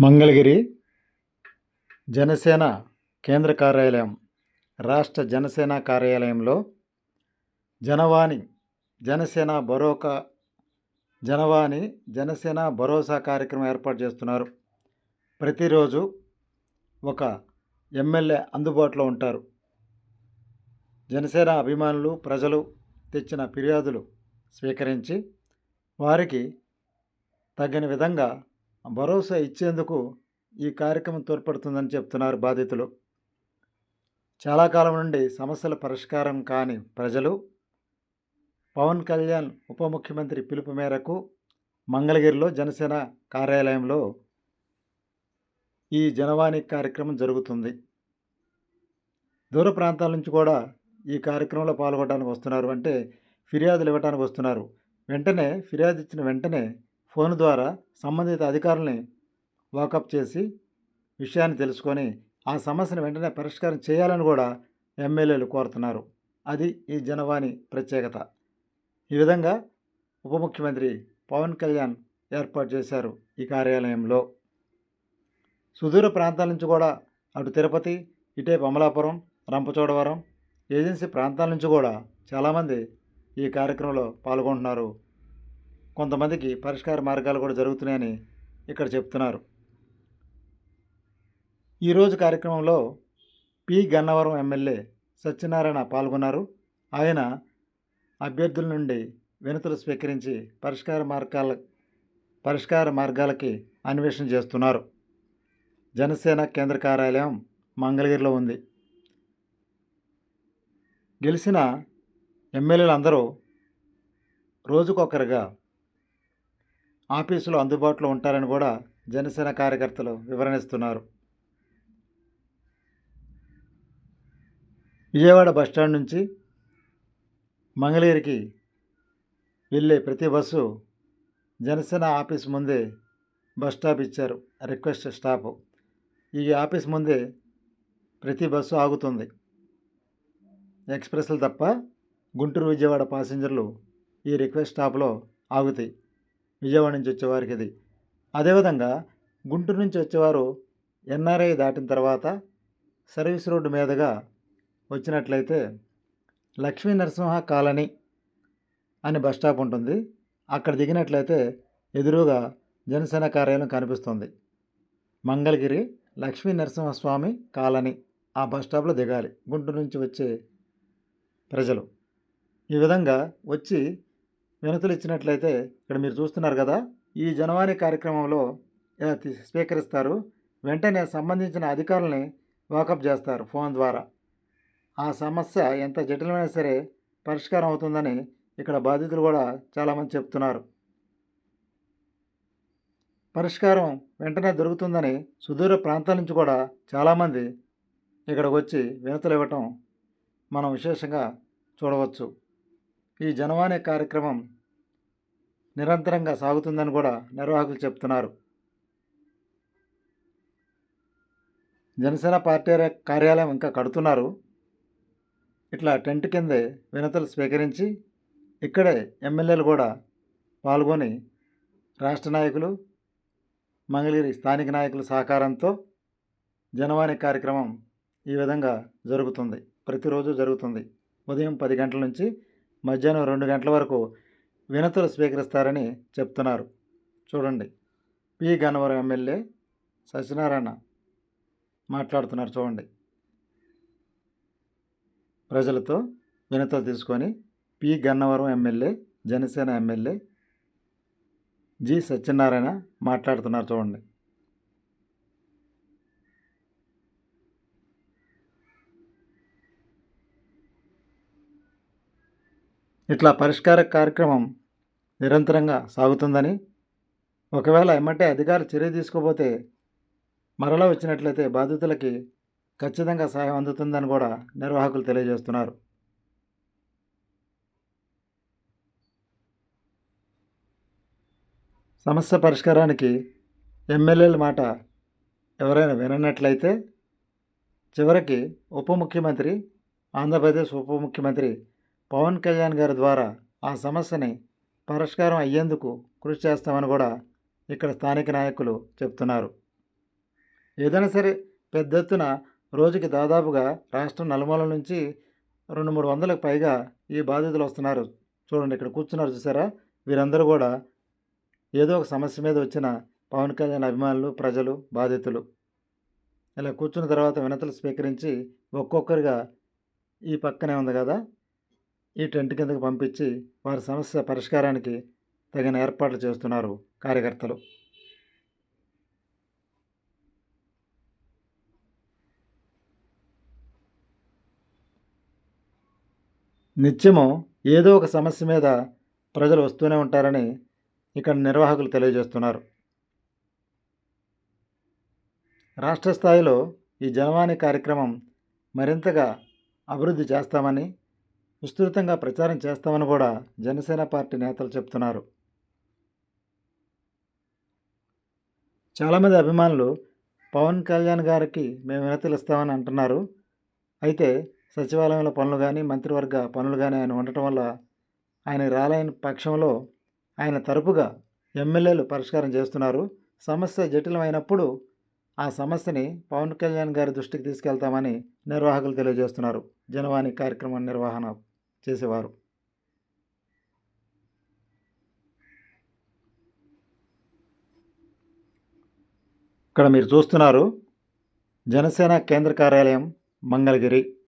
మంగళగిరి జనసేన కేంద్ర కార్యాలయం రాష్ట్ర జనసేన కార్యాలయంలో జనవాణి జనసేన భరోకా జనవాణి జనసేన భరోసా కార్యక్రమం ఏర్పాటు చేస్తున్నారు. ప్రతిరోజు ఒక ఎమ్మెల్యే అందుబాటులో ఉంటారు. జనసేన అభిమానులు ప్రజలు తెచ్చిన ఫిర్యాదులు స్వీకరించి వారికి తగిన విధంగా భరోసా ఇచ్చేందుకు ఈ కార్యక్రమం తోడ్పడుతుందని చెప్తున్నారు బాధితులు. చాలా కాలం నుండి సమస్యల పరిష్కారం కాని ప్రజలు పవన్ కళ్యాణ్ ఉప ముఖ్యమంత్రి పిలుపు మేరకు మంగళగిరిలో జనసేన కార్యాలయంలో ఈ జనవాణి కార్యక్రమం జరుగుతుంది. దూర ప్రాంతాల నుంచి కూడా ఈ కార్యక్రమంలో పాల్గొనడానికి వస్తున్నారు. అంటే ఫిర్యాదులు ఇవ్వడానికి వస్తున్నారు. వెంటనే ఫిర్యాదు ఇచ్చిన వెంటనే ఫోన్ ద్వారా సంబంధిత అధికారుల్ని వాకప్ చేసి విషయాన్ని తెలుసుకొని ఆ సమస్యను వెంటనే పరిష్కారం చేయాలని కూడా ఎమ్మెల్యేలు కోరుతున్నారు. అది ఈ జనవాణి ప్రత్యేకత. ఈ విధంగా ఉప ముఖ్యమంత్రి పవన్ కళ్యాణ్ ఏర్పాటు చేశారు ఈ కార్యాలయంలో. సుదూర ప్రాంతాల నుంచి కూడా అటు తిరుపతి ఇటే అమలాపురం రంపచోడవరం ఏజెన్సీ ప్రాంతాల నుంచి కూడా చాలామంది ఈ కార్యక్రమంలో పాల్గొంటున్నారు. కొంతమందికి పరిష్కార మార్గాలు కూడా జరుగుతున్నాయని ఇక్కడ చెప్తున్నారు. ఈరోజు కార్యక్రమంలో పి. గన్నవరం ఎమ్మెల్యే సత్యనారాయణ పాల్గొన్నారు. ఆయన అభ్యర్థుల నుండి వినతులు స్వీకరించి పరిష్కార మార్గాల పరిష్కార మార్గాలకి అన్వేషణ చేస్తున్నారు. జనసేన కేంద్ర కార్యాలయం మంగళగిరిలో ఉంది. గెలిచిన ఎమ్మెల్యేలు అందరూ రోజుకొకరుగా ఆఫీసులో అందుబాటులో ఉంటారని కూడా జనసేన కార్యకర్తలు వివరణిస్తున్నారు. విజయవాడ బస్టాండ్ నుంచి మంగళగిరికి వెళ్ళే ప్రతి బస్సు జనసేన ఆఫీస్ ముందే బస్ స్టాప్ ఇచ్చారు రిక్వెస్ట్ స్టాప్. ఈ ఆఫీస్ ముందే ప్రతి బస్సు ఆగుతుంది. ఎక్స్ప్రెస్లు తప్ప గుంటూరు విజయవాడ ప్యాసింజర్లు ఈ రిక్వెస్ట్ స్టాప్లో ఆగుతాయి. విజయవాడ నుంచి వచ్చేవారికి ఇది అదేవిధంగా గుంటూరు నుంచి వచ్చేవారు ఎన్ఆర్ఐ దాటిన తర్వాత సర్వీస్ రోడ్డు మీదుగా వచ్చినట్లయితే లక్ష్మీ నరసింహ కాలనీ అని బస్ స్టాప్ ఉంటుంది. అక్కడ దిగినట్లయితే ఎదురుగా జనసేన కార్యాలయం కనిపిస్తుంది. మంగళగిరి లక్ష్మీ నరసింహస్వామి కాలనీ ఆ బస్ స్టాప్లో దిగాలి. గుంటూరు నుంచి వచ్చే ప్రజలు. ఈ విధంగా వచ్చి వినతులు ఇచ్చినట్లయితే ఇక్కడ మీరు చూస్తున్నారు కదా ఈ జనవాణి కార్యక్రమంలో స్వీకరిస్తారు. వెంటనే సంబంధించిన అధికారులని వాకప్ చేస్తారు ఫోన్ ద్వారా. ఆ సమస్య ఎంత జటిలమైనా సరే పరిష్కారం అవుతుందని ఇక్కడ బాధితులు కూడా చాలామంది చెప్తున్నారు. పరిష్కారం వెంటనే దొరుకుతుందని సుదూర ప్రాంతాల నుంచి కూడా చాలామంది ఇక్కడికి వచ్చి వినతులు ఇవ్వటం మనం విశేషంగా చూడవచ్చు. ఈ జనవాణి కార్యక్రమం నిరంతరంగా సాగుతుందని కూడా నిర్వాహకులు చెప్తున్నారు. జనసేన పార్టీ కార్యాలయం ఇంకా కడుతున్నారు. ఇట్లా టెంట్ కిందే వినతులు స్వీకరించి ఇక్కడే ఎమ్మెల్యేలు కూడా పాల్గొని రాష్ట్ర నాయకులు మంగళగిరి స్థానిక నాయకుల సహకారంతో జనవాణి కార్యక్రమం ఈ విధంగా జరుగుతుంది. ప్రతిరోజు జరుగుతుంది. ఉదయం పది గంటల నుంచి మధ్యాహ్నం రెండు గంటల వరకు వినతులు స్వీకరిస్తారని చెప్తున్నారు. చూడండి. పి. గన్నవరం ఎమ్మెల్యే సత్యనారాయణ మాట్లాడుతున్నారు చూడండి. ప్రజలతో వినతులు తీసుకొని P. Gannavaram MLA Janasena MLA G. Satyanarayana మాట్లాడుతున్నారు చూడండి. ఇట్లా పరిష్కార కార్యక్రమం నిరంతరంగా సాగుతుందని. ఒకవేళ ఎమ్మటే అధికారులు చర్య తీసుకోపోతే మరలా వచ్చినట్లయితే బాధితులకి ఖచ్చితంగా సహాయం అందుతుందని కూడా నిర్వాహకులు తెలియజేస్తున్నారు. సమస్య పరిష్కారానికి ఎమ్మెల్యేల మాట ఎవరైనా విననట్లయితే చివరికి ఉప ముఖ్యమంత్రి ఆంధ్రప్రదేశ్ ఉప ముఖ్యమంత్రి పవన్ కళ్యాణ్ గారి ద్వారా ఆ సమస్యని పరిష్కారం అయ్యేందుకు కృషి చేస్తామని కూడా ఇక్కడ స్థానిక నాయకులు చెప్తున్నారు. ఏదైనా సరే పెద్ద ఎత్తున రోజుకి దాదాపుగా రాష్ట్రం నలుమూల నుంచి రెండు మూడు వందలకు పైగా ఈ బాధితులు వస్తున్నారు. చూడండి ఇక్కడ కూర్చున్నారు చూసారా? వీరందరూ కూడా ఏదో ఒక సమస్య మీద వచ్చిన పవన్ కళ్యాణ్ అభిమానులు ప్రజలు బాధితులు. ఇలా కూర్చున్న తర్వాత వినతులు స్వీకరించి ఒక్కొక్కరుగా ఈ పక్కనే ఉంది కదా? ఈ టెంట్ కిందకు పంపించి వారి సమస్య పరిష్కారానికి తగిన ఏర్పాట్లు చేస్తున్నారు కార్యకర్తలు. నిత్యము ఏదో ఒక సమస్య మీద ప్రజలు వస్తూనే ఉంటారని ఇక్కడ నిర్వాహకులు తెలియజేస్తున్నారు. రాష్ట్ర స్థాయిలో ఈ జనవాణి కార్యక్రమం మరింతగా అభివృద్ధి చేస్తామని విస్తృతంగా ప్రచారం చేస్తామని కూడా జనసేన పార్టీ నేతలు చెప్తున్నారు. చాలామంది అభిమానులు పవన్ కళ్యాణ్ గారికి మేము వినతులు ఇస్తామని అంటున్నారు. అయితే సచివాలయంలో పనులు కానీ మంత్రివర్గ పనులు కానీ ఆయన ఉండటం వల్ల ఆయన రాలేని పక్షంలో ఆయన తరపుగా ఎమ్మెల్యేలు పరిష్కారం చేస్తున్నారు. సమస్య జటిలమైనప్పుడు ఆ సమస్యని పవన్ కళ్యాణ్ గారి దృష్టికి తీసుకెళ్తామని నిర్వాహకులు తెలియజేస్తున్నారు. జనవాణి కార్యక్రమం నిర్వహణ చేసేవారు. ఇక్కడ మీరు చూస్తున్నారు జనసేన కేంద్ర కార్యాలయం మంగళగిరి.